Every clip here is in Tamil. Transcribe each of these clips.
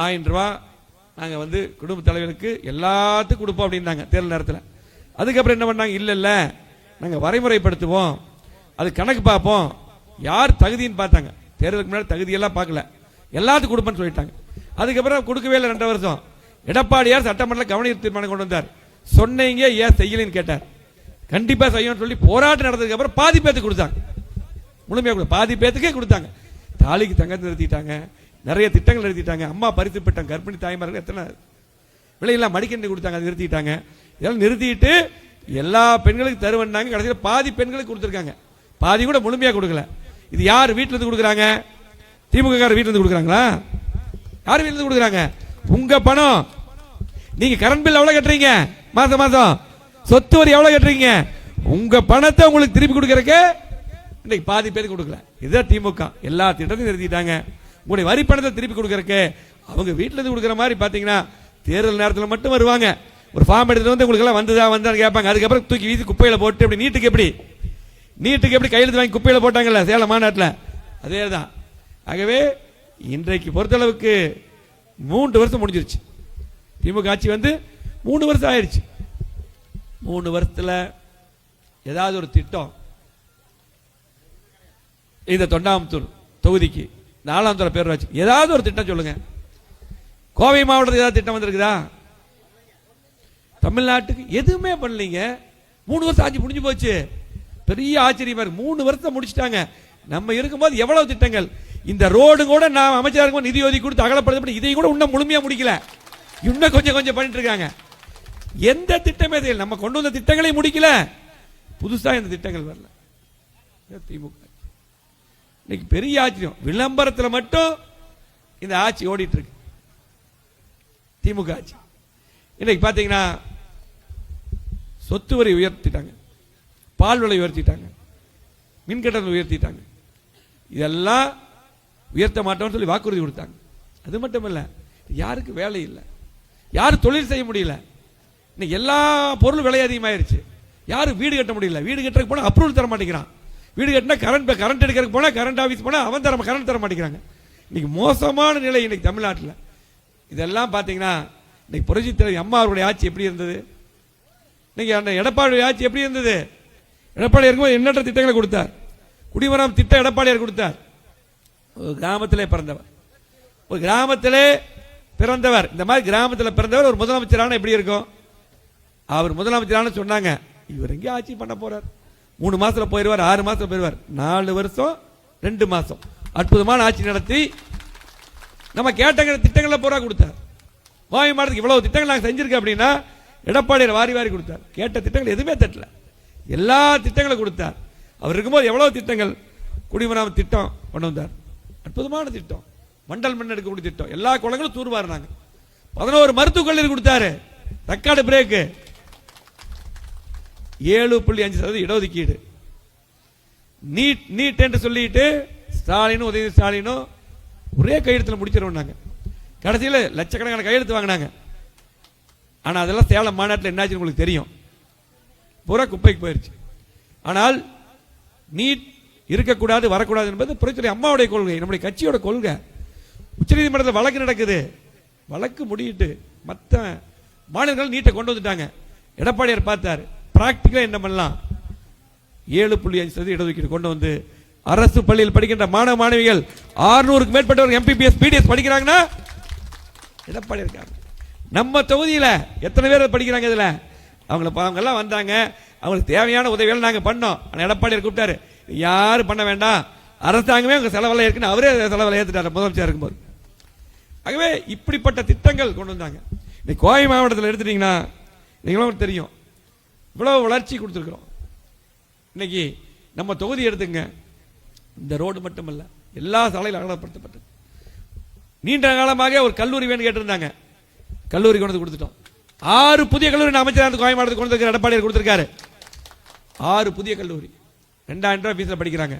ஆயிரம் ரூபா நாங்கள் வந்து குடும்ப தலைவருக்கு எல்லாத்துக்கும் கொடுப்போம் அப்படின்னாங்க தேர்தல் நேரத்தில். அதுக்கப்புறம் என்ன பண்ணாங்க இல்லை இல்லை நாங்கள் வரைமுறைப்படுத்துவோம் அது கணக்கு பார்ப்போம் யார் தகுதின்னு பார்த்தாங்க. தேர்தலுக்கு முன்னாடி தகுதியெல்லாம் பார்க்கல. எல்லாத்துக்கும் கொடுப்பேன்னு சொல்லிட்டாங்க. அதுக்கப்புறம் கொடுக்கவே இல்லை ரெண்டு வருஷம். எடப்பாடியார் சட்டமன்ற கவனீர் தீர்மானம் கொண்டு வந்தார். சொன்னீங்க ஏன் செய்யலைன்னு கேட்டார். கண்டிப்பாக செய்யணும்னு சொல்லி போராட்டம் நடந்ததுக்கு அப்புறம் பாதி பேத்துக்கு கொடுத்தாங்க. முழுமையாக பாதி பேத்துக்கே கொடுத்தாங்க. தாலிக்கு தங்கத்தை நிறுத்திட்டாங்க. நிறைய திட்டங்கள் நிறுத்திட்டாங்க. அம்மா பறித்து பெற்றாங்க கர்ப்பிணி தாய்மார்கள் எத்தனை விலையெல்லாம் மடிக்கண்டி கொடுத்தாங்க அதை நிறுத்திட்டாங்க. இதெல்லாம் நிறுத்திட்டு எல்லா பெண்களுக்கு தருவன்னாங்க. கடைசியில் பாதி பெண்களுக்கு கொடுத்துருக்காங்க. பாதி கூட முழுமையாக கொடுக்கல. இது யார் வீட்டில் இருந்து கொடுக்குறாங்க? திமுக கார வீட்டில் இருந்து கொடுக்குறாங்களா? யார் வீட்டில் இருந்து கொடுக்குறாங்க? உங்க பணம். நீங்க கரண்ட் பில் எவ்வளவு கட்டுறீங்க? மாசம் மாசம். சொத்து வரி எவ்வளவு கட்டுறீங்க? உங்க பணத்தை உங்களுக்கு திருப்பி கொடுக்கறக்கு இன்னைக்கு பாதி பேருக்கு கொடுக்கல. இதுதான் திமுக. எல்லா திட்டத்தையும் நிறுத்திட்டாங்க. உங்களுடைய வரி பணத்தை திருப்பி கொடுக்கறக்கு அவங்க வீட்டுல இருந்து கொடுக்குற மாதிரி பார்த்தீங்கன்னா தேர்தல் நேரத்தில் மட்டும் வருவாங்க. ஒரு ஃபார்ம் எடுத்துகிட்டு வந்து உங்களுக்கு எல்லாம் வந்ததா வந்தான்னு கேட்பாங்க. அதுக்கப்புறம் தூக்கி வீசி குப்பையில் போட்டு எப்படி நீட்டுக்கு எப்படி? நீட்டுக்கு எப்படி கையெழுத்து வாங்கி குப்பையில் போட்டாங்கல்ல சேலம் மாநாட்டில் அதே தான். ஆகவே இன்றைக்கு பொறுத்தளவுக்கு மூன்று வருஷம் முடிஞ்சிருச்சு. திமுக ஆட்சி வந்து மூணு வருஷம் ஆயிடுச்சு. மூணு வருஷத்தில் ஏதாவது ஒரு திட்டம். இந்த தொண்டாமுத்தூர் தொகுதிக்கு நாலாம் துறை பேர் வச்சு. ஏதாவது ஒரு திட்டம் சொல்லுங்க. கோவை மாவட்டத்துக்கு ஏதாவது திட்டம் வந்திருக்குதா? தமிழ்நாட்டுக்கு எதுவுமே பண்ணலீங்க. மூணு வருஷம் ஆட்சி முடிஞ்சு போச்சு. பெரிய ஆச்சரியமா இருக்கு மூணு வருஷத்தை முடிச்சிட்டாங்க. நம்ம இருக்கும்போது எவ்வளவு திட்டங்கள்? இந்த ரோடு கூட நான் அமைச்சராக நிதி ஒதுக்கி கொடுத்து அகலப்படுத்தப்பட்டு இதையும் கூட இன்னும் முழுமையா முடிக்கல. இன்னும் கொஞ்சம் கொஞ்சம் பண்ணிட்டு இருக்காங்க. எந்த திட்டமே தெரியல. நம்ம கொண்டு வந்த திட்டங்களையும் முடிக்கல. புதுசா இந்த திட்டங்கள் வரல. திமுக. இன்னைக்கு பெரிய ஆச்சரியம். விளம்பரத்தில் மட்டும் இந்த ஆட்சி ஓடிட்டு இருக்கு திமுக ஆட்சி. இன்னைக்கு பார்த்தீங்கன்னா சொத்து வரி உயர்த்திட்டாங்க. பால் விலை உயர்த்திட்டாங்க. மின் கட்டணம் உயர்த்திட்டாங்க. இதெல்லாம் உயர்த்த மாட்டோம்னு சொல்லி வாக்குறுதி கொடுத்தாங்க. அது மட்டும் இல்லை யாருக்கு வேலை இல்லை. யாரும் தொழில் செய்ய முடியல. இன்னைக்கு எல்லா பொருளும் விலை அதிகமாயிருச்சு. யாரும் வீடு கட்ட முடியல. வீடு கட்டுறதுக்கு போனால் அப்ரூவல் தர மாட்டேங்கிறான். வீடு கட்டினா கரண்ட் கரண்ட் எடுக்கிறதுக்கு போனால் கரண்ட் ஆஃபீஸ் போனால் அவன் தர கரண்ட் தர மாட்டேங்கிறாங்க. இன்னைக்கு மோசமான நிலை இன்னைக்கு தமிழ்நாட்டில். இதெல்லாம் பார்த்தீங்கன்னா இன்னைக்கு புரட்சித் தலைவர் அம்மா அவருடைய ஆட்சி எப்படி இருந்தது? இன்னைக்கு அந்த எடப்பாடி ஆட்சி எப்படி இருந்தது? எடப்பாடி இருக்கும்போது எண்ணற்ற திட்டங்களை கொடுத்தார்? குடிமரம் திட்டம் எடப்பாடியார் கொடுத்தார். ஒரு கிராமத்திலே பிறந்தவர். ஒரு கிராமத்திலே பிறந்தவர். இந்த மாதிரி கிராமத்தில் பிறந்தவர் ஒரு முதலமைச்சரான எப்படி இருக்கும்? அவர் முதலமைச்சரான சொன்னாங்க. இவர் எங்கே ஆட்சி பண்ண போறார். மூணு மாசத்துல போயிடுவார் ஆறு மாசத்துல போயிடுவார் நாலு வருஷம் ரெண்டு மாசம். அற்புதமான ஆட்சி நடத்தி நம்ம கேட்டங்கிற திட்டங்களை பூரா கொடுத்தார். கோவை மாவட்டத்துக்கு இவ்வளவு திட்டங்கள் நாங்கள் செஞ்சிருக்கோம் அப்படின்னா எடப்பாடியார் வாரி வாரி கொடுத்தார். கேட்ட திட்டங்கள் எதுவுமே தட்டல எல்லா திட்டங்களும் கொடுத்தார். அவர் இருக்கும்போது எவ்வளவு திட்டங்கள்? குடிமராம திட்டம் கொண்டு வந்தார். அற்புதமான திட்டம். மண்டல் மண் எடுக்கக்கூடிய திட்டம். எல்லா குளங்களும் தூர்வாரினாங்க. பதினோரு மருத்துவக் கல்லூரி கொடுத்தாரு. தக்காடு பிரேக்கு. ஏழு புள்ளி அஞ்சு சதவீதம் இடஒதுக்கீடு. நீட் நீட் என்று சொல்லிட்டு ஸ்டாலினும் உதயநிதி ஸ்டாலினும் ஒரே கையெழுத்துல நாங்கள் கடைசியில் லட்சக்கணக்கான கையெழுத்து வாங்கினாங்க. ஆனால் அதெல்லாம் சேலம் மாநாட்டில் என்னாச்சுன்னு உங்களுக்கு தெரியும். பூரா குப்பைக்கு போயிடுச்சு ஆனால் நீட் இருக்கக்கூடாது வரக்கூடாது என்பது புரட்சி அம்மாவுடைய கொள்கை நம்முடைய கட்சியோட கொள்கை. உச்சநீதிமன்றத்தில் வழக்கு நடக்குது. வழக்கு முடியிட்டு மற்ற மாநிலங்கள் நீட்டை கொண்டு வந்துட்டாங்க. எடப்பாடியார் பார்த்தார். ப்ராக்டிக்கலாக என்ன பண்ணலாம்? ஏழு புள்ளி அஞ்சு சதவீதம் இடஒதுக்கீடு கொண்டு வந்து அரசு பள்ளியில் படிக்கின்ற மாணவ மாணவிகள் ஆறுநூறுக்கு மேற்பட்டவர் எம்பிபிஎஸ் பிடிஎஸ் படிக்கிறாங்கன்னா எடப்பாடி இருக்காங்க நம்ம தொகுதியில் எத்தனை பேர் படிக்கிறாங்க இதில்? அவங்கள அவங்கெல்லாம் வந்தாங்க. அவங்களுக்கு தேவையான உதவிகள் நாங்கள் பண்ணோம். ஆனால் எடப்பாடியார் கூப்பிட்டாரு யாரும் பண்ண வேண்டாம். அரசாங்கமே உங்கள் செலவெல்லாம் இருக்குன்னு அவரே செலவில் ஏற்றுட்டார் முதலமைச்சர் இருக்கும்போது. ஆகவே இப்படிப்பட்ட திட்டங்கள் கொண்டு வந்தாங்க. இன்னைக்கு கோவை மாவட்டத்தில் எடுத்துட்டீங்கன்னா நீங்களும் தெரியும். இவ்வளவு வளர்ச்சி கொடுத்துருக்குறோம். இன்னைக்கு நம்ம தொகுதி எடுத்துங்க. இந்த ரோடு மட்டுமல்ல எல்லா சாலையிலும் அகலப்படுத்தப்பட்டது நீண்ட காலமாக ஒரு கல்லூரி வேணும் கேட்டிருந்தாங்க. கல்லூரி கொண்டு வந்து கொடுத்துட்டோம். ஆறு புதிய கல்லூரி அமைச்சர் அமைச்சராக கொண்டு வந்து எடப்பாடியார் ஆறு புதிய கல்லூரி. ரெண்டாயிரம் ரூபாய் ஃபீஸில் படிக்கிறாங்க.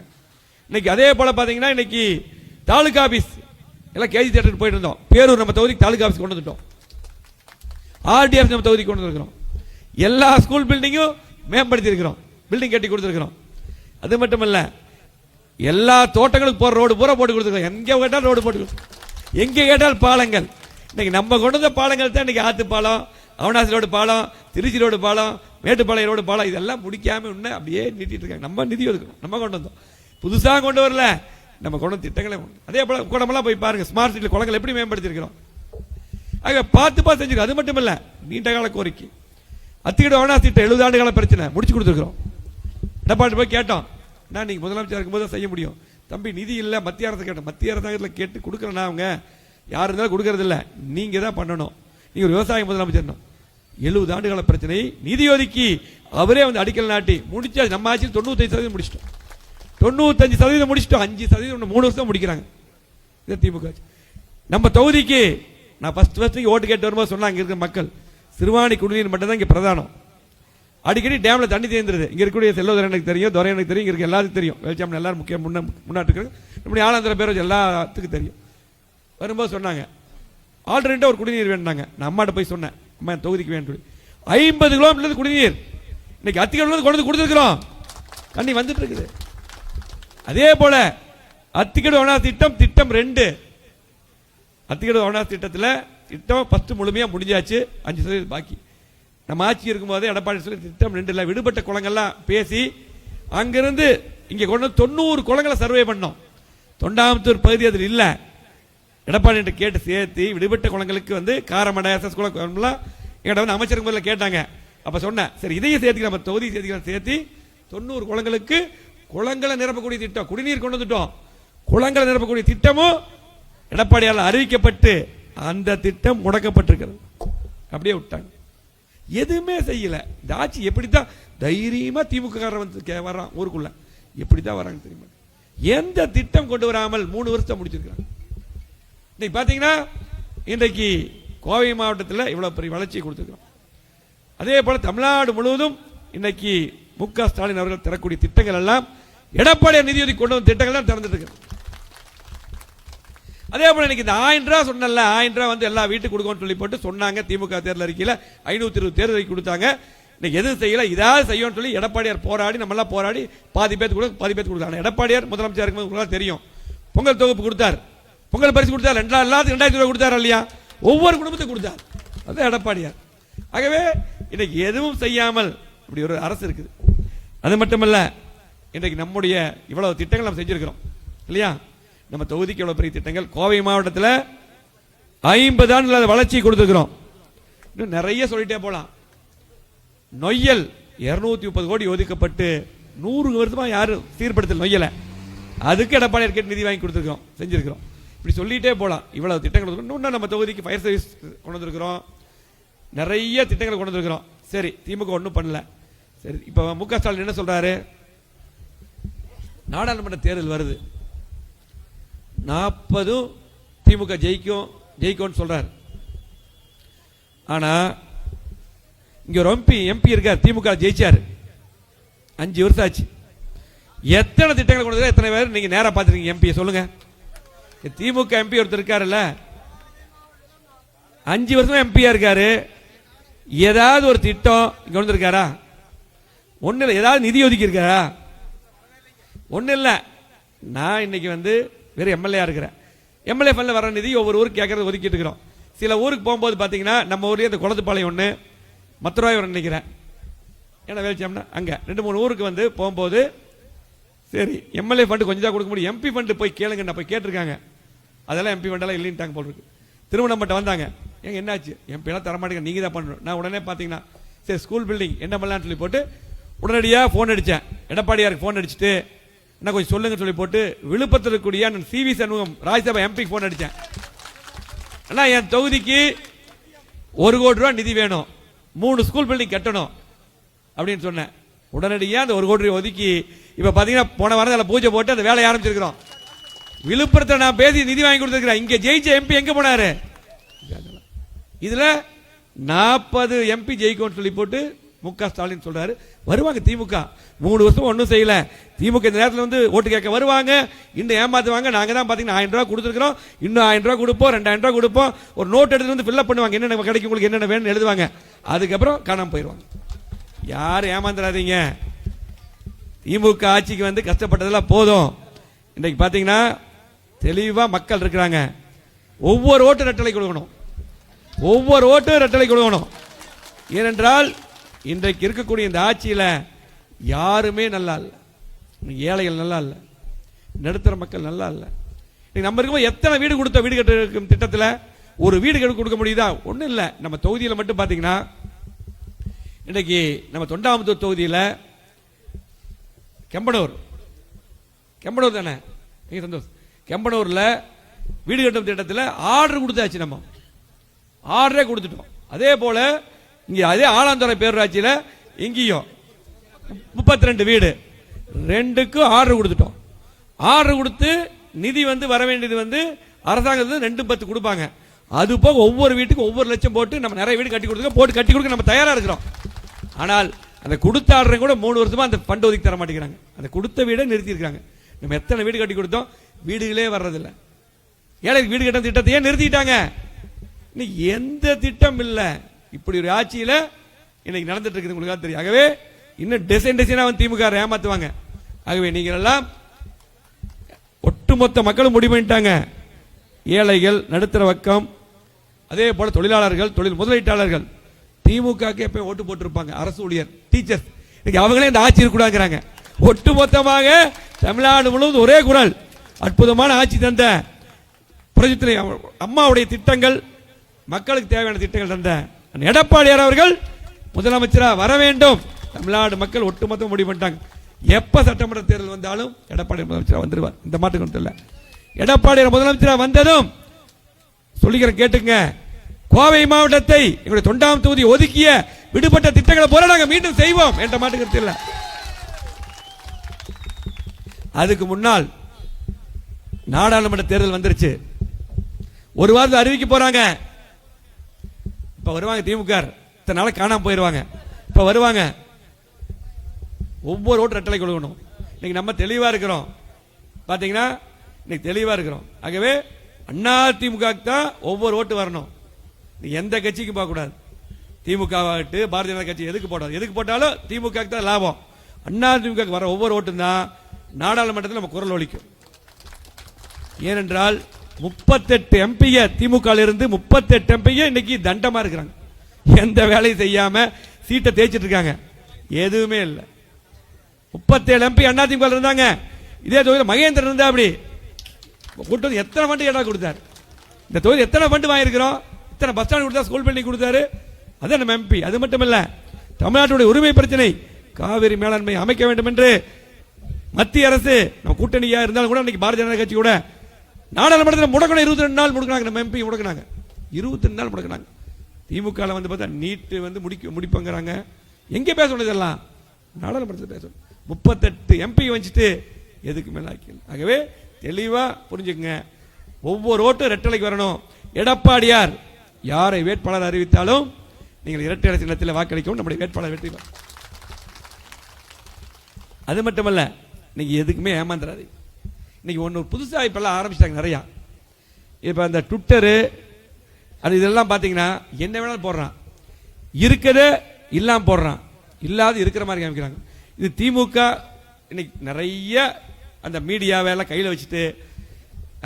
இன்னைக்கு அதே போல பார்த்தீங்கன்னா இன்னைக்கு தாலுகா ஆபீஸ் எல்லாம் கேஜி தேட்டருக்கு போயிட்டு இருந்தோம். பேரூர் நம்ம தொகுதிக்கு தாலுகா ஆபீஸ் கொண்டு வந்துட்டோம். ஆர்டிஎஃப் நம்ம தொகுதிக்கு கொண்டு வந்துருக்கிறோம். எல்லா ஸ்கூல் பில்டிங்கும் மேம்படுத்தி இருக்கிறோம் பில்டிங் கட்டி கொடுத்துருக்குறோம். அது மட்டும் இல்லை எல்லா தோட்டங்களுக்கு போகிற ரோடு பூரா போட்டு கொடுத்துருக்கோம் எங்கே கேட்டால் ரோடு போட்டு கொடுத்துருக்கோம் எங்கே கேட்டால் பாலங்கள். இன்னைக்கு நம்ம கொண்டு வந்த பாலங்கள் தான் இன்னைக்கு ஆற்று பாலம் அவனாசி ரோடு பாலம் திருச்சி ரோடு பாலம் மேட்டுப்பாளையம் ரோடு பாலம் இதெல்லாம் முடிக்காமல் இன்னும் அப்படியே நீட்டிட்டு இருக்காங்க. நம்ம நிதி ஒதுக்கணும். நம்ம கொண்டு வந்தோம். புதுசாக கொண்டு வரல. நம்ம கொண்டு வந்த திட்டங்களே கொண்டு அதே போல் குடமெல்லாம் போய் பாருங்கள் ஸ்மார்ட் சிட்டி குளங்கள் எப்படி மேம்படுத்திருக்கிறோம் ஆக பார்த்து பார்த்து செஞ்சிருக்கோம். அது மட்டும் இல்லை நீண்ட கால கோரிக்கை. அத்திக்கிட வேணா திட்டம் எழுபது ஆண்டுகால பிரச்சனை. முடிச்சு கொடுத்துருக்குறோம். எடப்பாடி போய் கேட்டோம். நான் நீங்கள் முதலமைச்சர் இருக்கும்போது தான் செய்ய முடியும். தம்பி நிதி இல்லை மத்திய அரசு கேட்டோம். மத்திய அரசாங்கத்தில் கேட்டு கொடுக்குறேன்னா அவங்க யார் இருந்தாலும் கொடுக்கறது நீங்கள் தான் பண்ணணும். நீங்கள் ஒரு விவசாய முதலமைச்சர் எழுபது ஆண்டுகால பிரச்சனை. நிதி ஒதுக்கி அவரே வந்து அடிக்கல் நாட்டி முடிச்சா நம்ம ஆட்சியில் தொண்ணூத்தஞ்சு சதவீதம் முடிச்சிட்டோம். தொண்ணூத்தஞ்சு சதவீதம் முடிச்சிட்டோம். அஞ்சு சதவீதம் மூணு வருஷம் முடிக்கிறாங்க. இது திமுக நம்ம தொகுதிக்கு நான் ஃபர்ஸ்ட் ஃபர்ஸ்ட் ஓட்டு கேட்டு வரும்போது சொன்னாங்க இருக்கிற மக்கள். சிறுவாணி குடிநீர் மட்டும்தான் இங்கே பிரதானம். அடிக்கடி டேமில் தண்ணி தேர்ந்துருது இங்கே இருக்கக்கூடிய செல்லோதர் எனக்கு தெரியும் துறை எனக்கு தெரியும் இங்கே இருக்க எல்லாத்துக்கும் தெரியும். வெளிச்சாமன் எல்லாரும் முக்கிய முன்ன முன்னாட்டு இப்படி ஆளாந்திர பேர் எல்லாத்துக்கும் தெரியும். வரும்போது சொன்னாங்க ஆல்ரெடி ஒரு குடிநீர் வேண்டாங்க நான் அம்மாட்ட போய் சொன்னேன் அம்மா என் தொகுதிக்கு வேணும் சொல்லி. ஐம்பது கிலோமீட்டர் குடிநீர். இன்னைக்கு அத்திக்கடலேருந்து கொண்டு வந்து கொடுத்துருக்குறோம். தண்ணி வந்துட்டு இருக்குது. அதே போல அத்திக்கடு ஒனா திட்டம் திட்டம் ரெண்டு. அத்திக்கடு ஒனா திட்டத்தில் திட்டம் ஃபஸ்ட்டு முழுமையாக முடிஞ்சாச்சு அஞ்சு சதவீதம் பாக்கி. நம்ம ஆட்சி இருக்கும்போதே எடப்பாடி சொல்லி திட்டம் ரெண்டுல விடுபட்ட குளங்கள்லாம் பேசி அங்கிருந்து இங்கே கொண்டு வந்து தொண்ணூறு குளங்களை சர்வே பண்ணோம். தொண்டாமுத்தூர் பகுதி அதில் இல்லை. எடப்பாடி கேட்டு சேர்த்து விடுபட்ட குளங்களுக்கு வந்து காரமடை எஸ்எஸ் குளம்லாம் எங்கிட்ட வந்து அமைச்சருக்கு முதல்ல கேட்டாங்க. அப்போ சொன்னேன் சரி இதையும் சேர்த்துக்கலாம் நம்ம தொகுதி சேர்த்துக்கலாம் சேர்த்து தொண்ணூறு குளங்களுக்கு குளங்களை நிரப்பக்கூடிய திட்டம் குடிநீர் கொண்டு வந்துட்டோம். குளங்களை நிரப்பக்கூடிய திட்டமும் எடப்பாடியால் அறிவிக்கப்பட்டு அந்த திட்டம் முடக்கப்பட்டிருக்கிறது. அப்படியே விட்டாங்க. எதுவுமே செய்யல. இந்த ஆட்சி எப்படித்தான் தைரியமாக திமுக வந்து கே- வர்றான் ஊருக்குள்ள. எப்படித்தான் வராங்க தெரியுமா? எந்த திட்டம் கொண்டு வராமல் மூணு வருஷம் முடிச்சிருக்கிறாங்க. இன்னைக்கு பார்த்தீங்கன்னா இன்றைக்கு கோவை மாவட்டத்தில் இவ்வளோ பெரிய வளர்ச்சி கொடுத்துருக்கோம் அதே போல் தமிழ்நாடு முழுவதும் இன்னைக்கு மு க ஸ்டாலின் அவர்கள் தரக்கூடிய திட்டங்கள் எல்லாம் எடப்பாடி நிதி ஒதுக்கி கொண்டு வந்த திட்டங்கள் தான் திறந்துட்டு இருக்கு அதே போல எனக்கு இந்த ஆயிரம் ரூபா சொன்னல ஆயிரம் ரூபா வந்து எல்லா வீட்டுக்கு கொடுக்கணும்னு சொல்லி போட்டு சொன்னாங்க. திமுக தேர்தல் அறிக்கையில் ஐநூற்றி இருபது தேர்தல் அறிக்கை கொடுத்தாங்க. இன்னைக்கு எதுவும் செய்யல? இதாவது செய்யணும்னு சொல்லி எடப்பாடியார் போராடி நம்மளாம் போராடி பாதி பேர்த்து கூட பாதி பேர்த்து கொடுத்தாங்க எடப்பாடியார் முதலமைச்சர் இருக்கும்போது தெரியும். பொங்கல் தொகுப்பு கொடுத்தார். பொங்கல் பரிசு கொடுத்தார். ரெண்டா எல்லாத்துக்கும் ரெண்டாயிரத்தி ரூபாய் கொடுத்தார் இல்லையா? ஒவ்வொரு குடும்பத்துக்கும் கொடுத்தார். அது எடப்பாடியார். ஆகவே இன்னைக்கு எதுவும் செய்யாமல் இப்படி ஒரு அரசு இருக்குது. அது மட்டுமல்ல இன்றைக்கு நம்முடைய இவ்வளவு திட்டங்கள் நம்ம செஞ்சிருக்கிறோம். இல்லையா? நம்ம தொகுதிக்கு எவ்வளவு பெரிய திட்டங்கள்? கோவை மாவட்டத்தில் ஐம்பது ஆண்டுகள் வளர்ச்சி கொடுத்துருக்கிறோம். இன்னும் நிறைய சொல்லிட்டே போலாம். நொய்யல் இருநூத்தி முப்பது கோடி ஒதுக்கப்பட்டு நூறு வருஷமா யாரும் சீர்படுத்தல் நொய்யலை. அதுக்கு எடப்பாடி கேட்டு நிதி வாங்கி கொடுத்துருக்கோம் செஞ்சிருக்கிறோம். இப்படி சொல்லிட்டே போலாம். இவ்வளவு திட்டங்கள் இன்னும் நம்ம தொகுதிக்கு ஃபயர் சர்வீஸ் கொண்டு வந்திருக்கிறோம். நிறைய திட்டங்களை கொண்டு வந்திருக்கிறோம். சரி திமுக ஒன்றும் பண்ணல. சரி இப்போ மு க ஸ்டாலின் என்ன சொல்றாரு? நாடாளுமன்ற தேர்தல் வருது. நாற்பதும் திமுக ஜெயிக்கும் ஜெயிக்கும்னு சொல்றாரு. ஆனா இங்க ஒரு எம்பி எம்பி இருக்கார் திமுக ஜெயிச்சாரு. அஞ்சு வருஷம் ஆச்சு. எத்தனை திட்டங்கள் கொண்டு எத்தனை பேர்? நீங்க நேரம் பார்த்துருக்கீங்க எம்பி சொல்லுங்க. திமுக எம்பி ஒருத்தர் இருக்காருல்ல. அஞ்சு வருஷம் எம்பியா இருக்காரு. ஏதாவது ஒரு திட்டம் இங்க வந்திருக்காரா? ஒன்றும் இல்லை ஏதாவது நிதி ஒதுக்கி இருக்காரா ஒன்றும் இல்லை நான் இன்னைக்கு வந்து வெறும் எம்எல்ஏ இருக்கிறேன். எம்எல்ஏ ஃபண்டில் வர நிதி ஒவ்வொரு ஊருக்கு கேட்கறது ஒதுக்கிட்டு இருக்கிறோம். சில ஊருக்கு போகும்போது பார்த்தீங்கன்னா நம்ம ஊர்லேயே இந்த குளத்துப்பாளையம் ஒன்று மத்துராய் நினைக்கிறேன். ஏன்னா வேலிச்சோம்னா அங்கே ரெண்டு மூணு ஊருக்கு வந்து போகும்போது சரி எம்எல்ஏ ஃபண்டு கொஞ்சம் தான் கொடுக்க முடியும். எம்பி ஃபண்டு போய் கேளுங்க நான் போய் கேட்டிருக்காங்க. அதெல்லாம் எம்பி ஃபண்டெல்லாம் இல்லைன்ட்டாங்க போல் இருக்கு. திருவண்ணாமட்டை வந்தாங்க. ஏங்க என்னாச்சு? எம்பி எல்லாம் நீங்கள் தான் பண்ணணும். நான் உடனே பார்த்தீங்கன்னா சரி ஸ்கூல் பில்டிங் என்ன பண்ணலான்னு சொல்லி போட்டு உடனடியாக ஃபோன் அடித்தேன் எடப்பாடியாருக்கு ஃபோன் அடிச்சுட்டு என்ன கொஞ்சம் சொல்லுங்கன்னு சொல்லி போட்டு விழுப்புரத்தில் இருக்கக்கூடிய நான் சிவி சண்முகம் ராஜ்யசபா எம்பிக்கு ஃபோன் அடித்தேன் அண்ணா என் தொகுதிக்கு ஒரு கோடி ரூபா நிதி வேணும். மூணு ஸ்கூல் பில்டிங் கட்டணும் அப்படின்னு சொன்னேன். உடனடியாக அந்த ஒரு கோடி ரூபாய் ஒதுக்கி இப்போ பார்த்தீங்கன்னா போன வாரம் அதில் பூஜை போட்டு அந்த வேலையை ஆரம்பிச்சிருக்கிறோம். விழுப்புரத்தில் நான் பேசி நிதி வாங்கி கொடுத்துருக்கிறேன். இங்கே ஜெயிச்ச எம்பி எங்கே போனாரு? இதில் நாற்பது எம்பி ஜெயிக்கும்னு சொல்லி போட்டு மு க ஸ்டாலின் சொல்கிறாரு வருவாங்க திமுக. மூணு வருஷம் ஒன்றும் செய்யல. திமுக இந்த நேரத்தில் வந்து ஓட்டு கேட்க வருவாங்க. இன்னும் ஏமாத்துவாங்க. நாங்கள் தான் பார்த்தீங்கன்னா ஆயிரம் ரூபா கொடுத்துருக்கிறோம். இன்னும் ஆயிரம் ரூபா கொடுப்போம். ரெண்டாயிரம் ரூபா கொடுப்போம். ஒரு நோட் எடுத்து வந்து ஃபில்அப் பண்ணுவாங்க. என்னென்ன கிடைக்கும் உங்களுக்கு என்னென்ன வேணும்னு எழுதுவாங்க. அதுக்கப்புறம் காணாமல் போயிடுவாங்க யாரும் ஏமாந்துடாதீங்க திமுக ஆட்சிக்கு வந்து கஷ்டப்பட்டதெல்லாம் போதும். இன்றைக்கு பார்த்தீங்கன்னா தெளிவாக மக்கள் இருக்கிறாங்க. ஒவ்வொரு ஓட்டு ரெட்டலை கொடுக்கணும். ஒவ்வொரு ஓட்டு ரெட்டலை கொடுக்கணும். ஏனென்றால் இன்றைக்கு இருக்கக்கூடிய இந்த ஆட்சியில் யாருமே நல்லா இல்லை. ஏழைகள் நல்லா இல்லை. நடுத்தர மக்கள் நல்லா இல்லை. இன்னைக்கு நம்ம இருக்கும்போது எத்தனை வீடு கொடுத்த வீடு கட்ட இருக்கும் திட்டத்தில் ஒரு வீடு கட்டு கொடுக்க முடியுதா? ஒன்றும் இல்லை. நம்ம தொகுதியில் மட்டும் பார்த்தீங்கன்னா இன்னைக்கு நம்ம தொண்டாமுத்தூர் தொகுதியில் கெம்பனூர். கெம்பனூர் தானே? நீங்கள் சந்தோஷ். கெம்பனூரில் வீடு கட்டும் திட்டத்தில் ஆர்டர் கொடுத்தாச்சு நம்ம. ஆர்டரே கொடுத்துட்டோம். அதே போல் இங்கே அதே ஆலாந்துறை பேரூராட்சியில் இங்கேயும் முப்பத்தி ரெண்டு வீடு. ரெண்டுக்கும் ஆர்டர் கொடுத்துட்டோம். ஆர்டர் கொடுத்து நிதி வந்து வர வேண்டியது வந்து அரசாங்கத்தில் ரெண்டு பத்து கொடுப்பாங்க. அது போக ஒவ்வொரு வீட்டுக்கும் ஒவ்வொரு லட்சம் போட்டு நம்ம நிறைய வீடு கட்டி கொடுத்துருக்கோம். போட்டு கட்டி கொடுக்க நம்ம தயாராக இருக்கிறோம். ஆனால் அந்த கொடுத்த ஆர்டரை கூட மூணு வருஷமாக அந்த ஃபண்ட் ஒதுக்கி தர மாட்டேங்கிறாங்க. அந்த கொடுத்த வீடை நிறுத்தியிருக்காங்க நம்ம எத்தனை வீடு கட்டி கொடுத்தோம்? வீடுகளே வர்றதில்ல. ஏழை வீடு கட்டும் திட்டத்தையே நிறுத்திட்டாங்க. இன்னைக்கு எந்த திட்டம் இல்லை. இப்படி ஒரு ஆட்சியில் இன்னைக்கு நடந்துட்டு இருக்குது உங்களுக்கு தெரியும். ஆகவே இன்னும் டிசைன் டிசைனாக வந்து திமுக ஏமாத்துவாங்க. ஆகவே நீங்கள் எல்லாம் ஒட்டுமொத்த மக்களும் முடிவு பண்ணிட்டாங்க. ஏழைகள் நடுத்தர வக்கம் அதே போல தொழிலாளர்கள் தொழில் முதலீட்டாளர்கள். திமுகக்கு எப்பயும் ஓட்டு போட்டிருப்பாங்க. அரசு ஊழியர் டீச்சர்ஸ் இன்னைக்கு அவங்களே இந்த ஆட்சி இருக்கக்கூடாதுங்கிறாங்க. ஒட்டுமொத்தமாக தமிழ்நாடு முழுவதும் ஒரே குரல். அற்புதமான ஆட்சி தந்த புரட்சித்துறை அம்மாவுடைய திட்டங்கள் மக்களுக்கு தேவையான திட்டங்கள் தந்த எடப்பாடியார் அவர்கள் முதலமைச்சராக வர வேண்டும். தமிழ்நாடு மக்கள் ஒட்டுமொத்தம் முடிவு பண்ணிட்டாங்க. எப்போ சட்டமன்ற தேர்தல் வந்தாலும் எடப்பாடி முதலமைச்சராக வந்துடுவார் இந்த மாட்டுக்கு தெரியல எடப்பாடியார் முதலமைச்சராக வந்ததும் சொல்லிக்கிறேன் கேட்டுங்க கோவை மாவட்டத்தை எங்களுடைய தொண்டாம் தொகுதி ஒதுக்கிய விடுபட்ட திட்டங்களை போல நாங்கள் மீண்டும் செய்வோம் என்ற மாட்டுக்கு தெரியல அதுக்கு முன்னால் நாடாளுமன்ற தேர்தல் வந்துருச்சு. ஒரு வாரத்தில் அறிவிக்க போறாங்க. இப்ப வருவாங்க திமுக இத்தனை நாள் காணாம போயிருவாங்க. இப்ப வருவாங்க. ஒவ்வொரு ஓட்டு ரெட்டலை கொடுக்கணும். இன்னைக்கு நம்ம தெளிவா இருக்கிறோம். பாத்தீங்கன்னா இன்னைக்கு தெளிவா இருக்கிறோம். ஆகவே அண்ணா திமுக தான் ஒவ்வொரு ஓட்டு வரணும். எந்த கட்சிக்கும் போகக்கூடாது திமுக ஆகட்டு பாரதிய ஜனதா கட்சி எதுக்கு போடாது. எதுக்கு போட்டாலும் திமுக தான் லாபம். அண்ணா திமுக வர ஒவ்வொரு ஓட்டும் தான் நாடாளுமன்றத்தில் நம்ம குரல் ஒழிக்கும் ஏனென்றால் முப்பத்தெட்டு எம்பிய திமுக இருந்து முப்பத்தெட்டு எம்பிய இன்னைக்கு தண்டமா இருக்கிறாங்க. எந்த வேலையும் செய்யாம சீட்டை தேய்ச்சிட்டு இருக்காங்க. எதுவுமே இல்லை. முப்பத்தேழு எம்பி அண்ணா திமுக இருந்தாங்க. இதே தொகுதியில் மகேந்திரன் இருந்தா அப்படி. கூட்டம் எத்தனை ஃபண்டு கேட்டா கொடுத்தாரு. இந்த தொகுதி எத்தனை ஃபண்டு வாங்கியிருக்கிறோம்? இத்தனை பஸ் ஸ்டாண்ட் கொடுத்தா ஸ்கூல் பில்டிங் கொடுத்தாரு. அதான் நம்ம எம்பி அது மட்டும் இல்ல தமிழ்நாட்டுடைய உரிமை பிரச்சனை காவிரி மேலாண்மை அமைக்க வேண்டும் என்று மத்திய அரசு நம்ம கூட்டணியா இருந்தாலும் கூட இன்னைக்கு பாரதிய ஜனதா கட்சி கூட நாடாளுமன்றத்தில் முடக்கணும் இருபத்தி ரெண்டு நாள் முடக்கினாங்க நம்ம எம்பி முடக்கினாங்க. இருபத்தி ரெண்டு நாள் முடக்கினாங்க. திமுக வந்து பார்த்தா நீட்டு வந்து முடிக்க முடிப்பங்கிறாங்க. எங்கே பேசணும் இதெல்லாம் நாடாளுமன்றத்தில் பேசணும் முப்பத்தெட்டு எம்பி வச்சுட்டு எதுக்கு மேலே ஆக்கல ஆகவே தெளிவாக புரிஞ்சுக்கங்க. ஒவ்வொரு ஓட்டும் ரெட்டலைக்கு வரணும். எடப்பாடியார் யாரை வேட்பாளர் அறிவித்தாலும் நீங்கள் இரட்டை சின்னத்தில் வாக்களிக்கவும் நம்முடைய வேட்பாளர் வெற்றி அது மட்டுமல்ல இன்னைக்கு எதுக்குமே ஏமாந்துடாதீங்க இன்னைக்கு ஒன்று புதுசாக இப்போல்லாம் ஆரம்பிச்சிட்டாங்க நிறையா. இப்போ அந்த ட்விட்டரு அது இதெல்லாம் பார்த்தீங்கன்னா என்ன வேணாலும் போடுறான். இருக்கிறது இல்லாமல் போடுறான். இல்லாத இருக்கிற மாதிரி காமிக்கிறாங்க. இது திமுக இன்னைக்கு நிறைய அந்த மீடியாவெல்லாம் கையில் வச்சுட்டு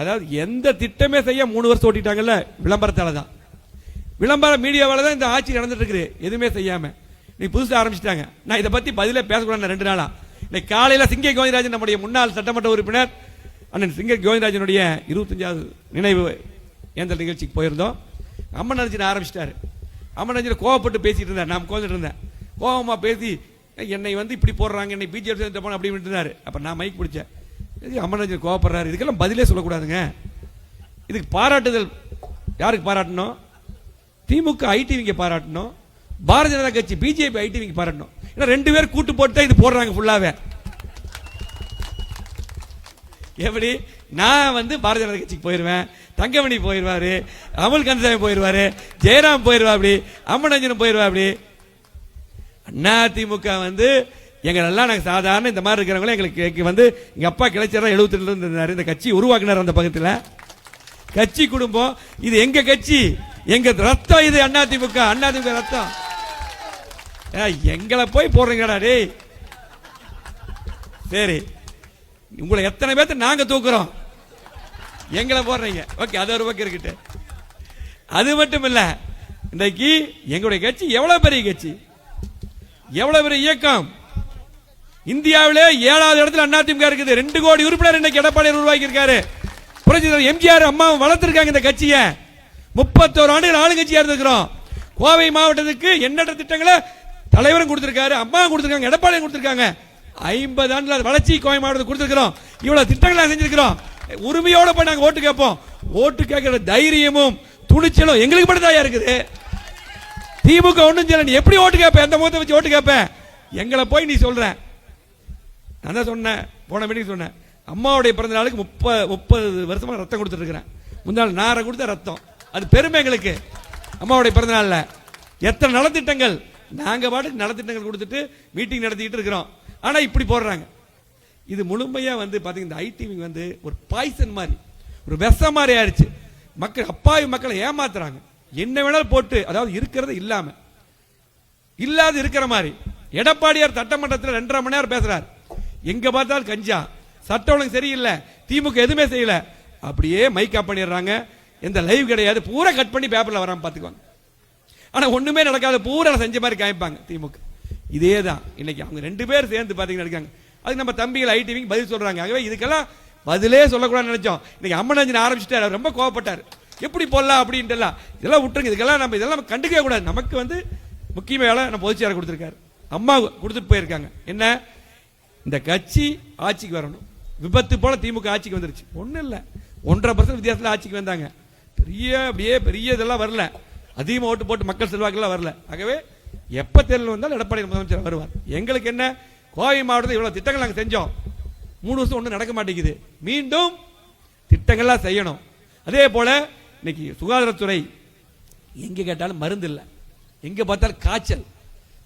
அதாவது எந்த திட்டமே செய்ய மூணு வருஷம் ஓட்டிட்டாங்கல்ல விளம்பரத்தால் தான் விளம்பர மீடியாவால் தான் இந்த ஆட்சி நடந்துட்டு இருக்குது. எதுவுமே செய்யாமல் நீ புதுசாக ஆரம்பிச்சிட்டாங்க. நான் இதை பற்றி பதிலே பேசக்கூடாது ரெண்டு நாளாக இன்னைக்கு காலையில் சிங்கை கோவிந்தராஜன் நம்முடைய முன்னாள் சட்டமன்ற உறுப்பினர் அண்ணன் சிங்க கோவிந்தராஜனுடைய இருபத்தஞ்சாவது நினைவு ஏந்தல் நிகழ்ச்சிக்கு போயிருந்தோம். அம்மன் அர்ஜுன் ஆரம்பிச்சிட்டாரு. அம்மன் அர்ஜுன் கோவப்பட்டு பேசிட்டு இருந்தார். நான் கோந்துட்டு இருந்தேன். கோபமாக பேசி என்னை வந்து இப்படி போடுறாங்க என்னை பிஜேபி சேர்ந்து போன அப்படி இருந்தாரு. அப்போ நான் மைக் பிடிச்சேன். அம்மன் அர்ஜுன் கோவப்படுறாரு. இதுக்கெல்லாம் பதிலே சொல்லக்கூடாதுங்க. இதுக்கு பாராட்டுதல் யாருக்கு பாராட்டணும்? திமுக ஐடிவிங்க பாராட்டணும். பாரதிய ஜனதா கட்சி பிஜேபி ஐடிவிங்க பாராட்டணும். ஏன்னா ரெண்டு பேர் கூட்டு போட்டு தான் இது போடுறாங்க ஃபுல்லாகவே எப்படி? நான் வந்து பாரதிய ஜனதா கட்சிக்கு போயிடுவேன் தங்கமணி போயிடுவார் அமுல் கந்தசாமி போயிடுவார் ஜெயராம் போயிடுவா அப்படி அம்மனஞ்சனம் போயிடுவா அப்படி. அண்ணா திமுக வந்து எங்களெல்லாம் நாங்கள் சாதாரண இந்த மாதிரி இருக்கிறவங்களே எங்களுக்கு வந்து எங்கள் அப்பா கிளைச்சரா எழுபத்தி ரெண்டுல இந்த கட்சி உருவாக்குனார் அந்த பக்கத்தில். கட்சி குடும்பம் இது எங்க கட்சி? எங்க ரத்தம் இது அண்ணா திமுக அண்ணா திமுக ரத்தம். எங்களை போய் போடுறீங்கடா டேய். சரி. உங்களை எத்தனை பேர்த்த நாங்க தூக்குறோம்? எங்களை போடுறீங்க. ஓகே அது ஒரு பக்கம் இருக்கட்டு அது மட்டும் இல்ல இன்றைக்கு எங்களுடைய கட்சி எவ்வளவு பெரிய கட்சி? எவ்வளவு பெரிய இயக்கம்? இந்தியாவிலே ஏழாவது இடத்துல அதிமுக இருக்குது. ரெண்டு கோடி உறுப்பினர் இன்னைக்கு எடப்பாடி உருவாக்கி இருக்காரு புரட்சி எம்ஜிஆர் அம்மா வளர்த்திருக்காங்க இந்த கட்சியை. முப்பத்தோரு ஆண்டுகள் ஆளுங்கட்சியா இருந்திருக்கிறோம். கோவை மாவட்டத்துக்கு எண்ணற்ற திட்டங்களை தலைவரும் கொடுத்திருக்காரு அம்மா கொடுத்திருக்காங்க எடப்பாடியும் கொடுத்திருக்காங்க. ஐம்பது ஆண்டுல வளர்ச்சி கோயம் மாவட்டத்துக்கு கொடுத்துருக்கிறோம். இவ்வளவு திட்டங்களை செஞ்சிருக்கிறோம். உரிமையோட போய் நாங்கள் ஓட்டு கேட்போம். ஓட்டு கேட்கிற தைரியமும் துணிச்சலும் எங்களுக்கு மட்டும் தான் இருக்குது. திமுக ஒன்றும் செய்யல. நீ எப்படி ஓட்டு கேட்பேன் எந்த முகத்தை வச்சு ஓட்டு கேட்பேன் எங்களை போய் நீ சொல்ற. நான் தான் சொன்னேன். போன மீட்டிங் சொன்னேன். அம்மாவுடைய பிறந்த நாளுக்கு முப்பது முப்பது வருஷமாக ரத்தம் கொடுத்துருக்குறேன் முந்தாள் நாரை கொடுத்த ரத்தம். அது பெருமை எங்களுக்கு. அம்மாவுடைய பிறந்த நாளில். எத்தனை நலத்திட்டங்கள்? நாங்கள் பாட்டுக்கு நலத்திட்டங்கள் கொடுத்துட்டு மீட்டிங் நடத்திக்கிட்டு இருக்கிறோம். ஆனால் இப்படி போடுறாங்க. இது முழுமையாக வந்து பார்த்தீங்கன்னா இந்த ஐடிவி வந்து ஒரு பாய்சன் மாதிரி ஒரு விஷம் மாதிரி ஆயிடுச்சு. மக்கள் அப்பாவி மக்களை ஏமாத்துறாங்க. என்ன வேணாலும் போட்டு அதாவது இருக்கிறது இல்லாமல் இல்லாத இருக்கிற மாதிரி. எடப்பாடியார் சட்டமன்றத்தில் ரெண்டரை மணி நேரம் பேசுறார். எங்க பார்த்தாலும் கஞ்சா. சட்ட ஒழுங்கு சரியில்லை. திமுக எதுவுமே செய்யல. அப்படியே மைக் ஆஃப் பண்ணிடுறாங்க. எந்த லைவ் கிடையாது. பூரா கட் பண்ணி பேப்பரில் வராமல் பார்த்துக்குவாங்க. ஆனால் ஒன்றுமே நடக்காது. பூரா செஞ்ச மாதிரி காமிப்பாங்க திமுக. இதே தான் இன்னைக்கு அவங்க ரெண்டு பேர் சேர்ந்து பார்த்தீங்கன்னா இருக்காங்க. அதுக்கு நம்ம தம்பிகள் ஐடிவிக்கு பதில் சொல்கிறாங்க ஆகவே இதுக்கெல்லாம் பதிலே சொல்லக்கூடாதுன்னு நினச்சோம். இன்னைக்கு அம்மனஞ்சன் ஆரம்பிச்சிட்டாரு. ரொம்ப கோவப்பட்டார். எப்படி போடலாம் அப்படின்ட்டு எல்லாம் இதெல்லாம் விட்டுருங்க. இதுக்கெல்லாம் நம்ம இதெல்லாம் நம்ம கண்டுக்கவே கூடாது. நமக்கு வந்து முக்கிய வேலை நம்ம பொதுச்செயலாளர் கொடுத்துருக்காரு. அம்மா கொடுத்துட்டு போயிருக்காங்க. என்ன? இந்த கட்சி ஆட்சிக்கு வரணும். விபத்து போல திமுக ஆட்சிக்கு வந்துருச்சு. ஒன்றும் இல்லை. ஒன்றரை பர்சன்ட் வித்தியாசத்தில் ஆட்சிக்கு வந்தாங்க. பெரிய அப்படியே பெரிய இதெல்லாம் வரல. அதிகமாக ஓட்டு போட்டு மக்கள் செல்வாக்கெல்லாம் வரல. ஆகவே எப்ப தேர்தல் வந்தாலும் எடப்பாடி முதலமைச்சர் வருவார். எங்களுக்கு என்ன? கோவை மாவட்டத்தில் இவ்வளவு திட்டங்கள் நாங்கள் செஞ்சோம். மூணு வருஷம் ஒன்றும் நடக்க மாட்டேங்குது. மீண்டும் திட்டங்கள்லாம் செய்யணும். அதே போல இன்னைக்கு சுகாதாரத்துறை எங்க கேட்டாலும் மருந்து இல்லை. எங்க பார்த்தாலும் காய்ச்சல்.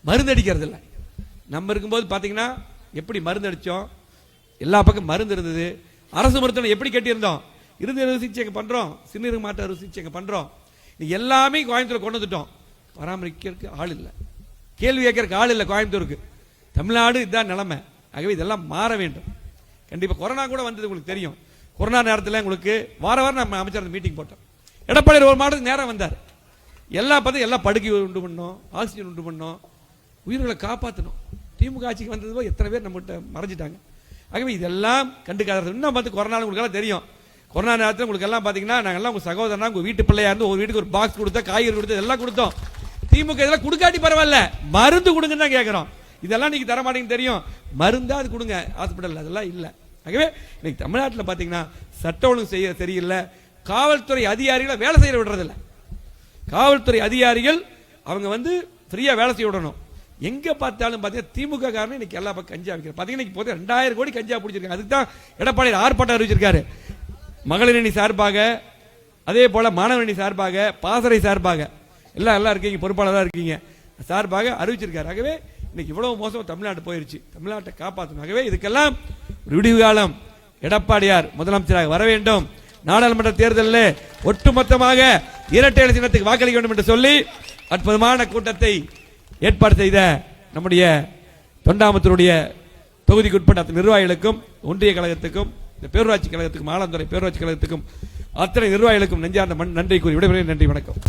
மருந்து அடிக்கிறது இல்லை. நம்ம இருக்கும்போது பார்த்தீங்கன்னா எப்படி மருந்து அடித்தோம் எல்லா பக்கம் மருந்து இருந்தது. அரசு மருத்துவம் எப்படி கட்டியிருந்தோம்? இருந்து அறுவை சிகிச்சை பண்ணுறோம் சிறுநீரக மாற்று அறுவை சிகிச்சை பண்ணுறோம் எல்லாமே கோயம்புத்தூர் கொண்டு வந்துட்டோம். பராமரிக்கிறதுக்கு ஆள் இல்லை. கேள்வி கேட்கறக்கு ஆள் இல்லை கோயம்புத்தூருக்கு. தமிழ்நாடு இதுதான் நிலைமை. ஆகவே இதெல்லாம் மாற வேண்டும். கண்டிப்பாக கொரோனா கூட வந்தது உங்களுக்கு தெரியும். கொரோனா நேரத்தில் உங்களுக்கு வார வாரம் நம்ம அமைச்சர் மீட்டிங் போட்டோம். எடப்பாடி ஒரு மாதத்துக்கு நேரம் வந்தார். எல்லா பார்த்து எல்லா படுக்கை உண்டு பண்ணோம் ஆக்சிஜன் உண்டு பண்ணோம். உயிர்களை காப்பாற்றணும் திமுக ஆட்சிக்கு வந்தது போது எத்தனை பேர் நம்மகிட்ட மறைஞ்சிட்டாங்க. ஆகவே இதெல்லாம் கண்டுக்காத இன்னும் பார்த்து கொரோனா உங்களுக்கு தெரியும். கொரோனா நேரத்தில் உங்களுக்கு எல்லாம் பார்த்தீங்கன்னா நாங்கள் எல்லாம் சகோதரனா உங்கள் வீட்டு பிள்ளையாக இருந்து ஒரு வீட்டுக்கு ஒரு பாக்ஸ் கொடுத்தா காய்கறி கொடுத்தா எல்லாம் கொடுத்தோம். திமுக இதெல்லாம் கொடுக்காட்டி பரவாயில்ல. மருந்து கொடுங்கன்னு தான் கேட்குறோம் இதெல்லாம் நீங்கள் தர தெரியும். மருந்தா அது கொடுங்க. ஹாஸ்பிட்டலில் அதெல்லாம் இல்லை. ஆகவே இன்னைக்கு தமிழ்நாட்டில் பார்த்தீங்கன்னா சட்ட ஒழுங்கு செய்ய சரியில்லை. காவல்துறை அதிகாரிகளை வேலை செய்ய விடுறதில்ல. காவல்துறை அதிகாரிகள் அவங்க வந்து ஃப்ரீயாக வேலை செய்ய விடணும். எங்கே பார்த்தாலும் பார்த்தீங்கன்னா திமுக காரணம் இன்னைக்கு எல்லா பக்கம் கஞ்சா வைக்கிறார் பார்த்தீங்கன்னா இன்னைக்கு போதும் ரெண்டாயிரம் கோடி கஞ்சா பிடிச்சிருக்காங்க. அதுக்கு தான் எடப்பாடி ஆர்ப்பாட்டம் அறிவிச்சிருக்காரு. மகளிரணி சார்பாக அதே போல் மாணவரணி சார்பாக பாசறை சார்பாக எல்லாம் எல்லாம் இருக்கீங்க பொறுப்பாளராக இருக்கீங்க. சார்பாக அறிவிச்சிருக்காரு. ஆகவே இன்னைக்கு இவ்வளவு மோசம் தமிழ்நாடு போயிருச்சு. தமிழ்நாட்டை காப்பாற்றணும் ஆகவே இதுக்கெல்லாம் ஒரு விடிவு காலம். எடப்பாடியார் முதலமைச்சராக வர வேண்டும். நாடாளுமன்ற தேர்தலில் ஒட்டுமொத்தமாக இரட்டை சின்னத்துக்கு வாக்களிக்க வேண்டும் என்று சொல்லி அற்புதமான கூட்டத்தை ஏற்பாடு செய்த நம்முடைய தொண்டாமுத்தருடைய தொகுதிக்கு உட்பட்ட அத்தனை நிர்வாகிகளுக்கும் ஒன்றிய கழகத்துக்கும் இந்த பேரூராட்சி கழகத்துக்கும் ஆலந்துறை பேரூராட்சி கழகத்துக்கும் அத்தனை நிர்வாகிகளுக்கும் நெஞ்சார்ந்த மண் நன்றி கூறி விடைபெறுகிறேன். நன்றி வணக்கம்.